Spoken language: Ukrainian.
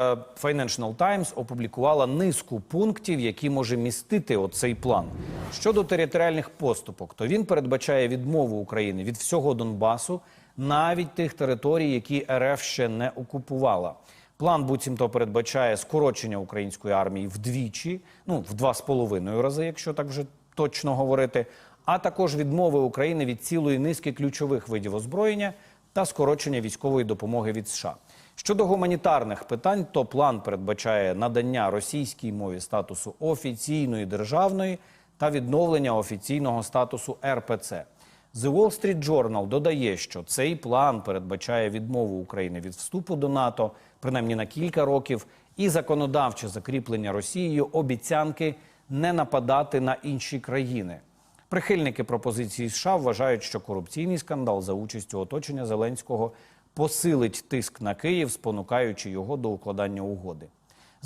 Е, Financial Times опублікувала низку пунктів, які може містити оцей план. Щодо територіальних поступок, то він передбачає відмову України від всього Донбасу, навіть тих територій, які РФ ще не окупувала. План буцімто передбачає скорочення української армії вдвічі, ну в два з половиною рази, якщо так вже точно говорити, а також відмови України від цілої низки ключових видів озброєння та скорочення військової допомоги від США. Щодо гуманітарних питань, то план передбачає надання російській мові статусу офіційної державної та відновлення офіційного статусу РПЦ. The Wall Street Journal додає, що цей план передбачає відмову України від вступу до НАТО, принаймні на кілька років, і законодавче закріплення Росією обіцянки не нападати на інші країни. Прихильники пропозиції США вважають, що корупційний скандал за участю оточення Зеленського посилить тиск на Київ, спонукаючи його до укладання угоди.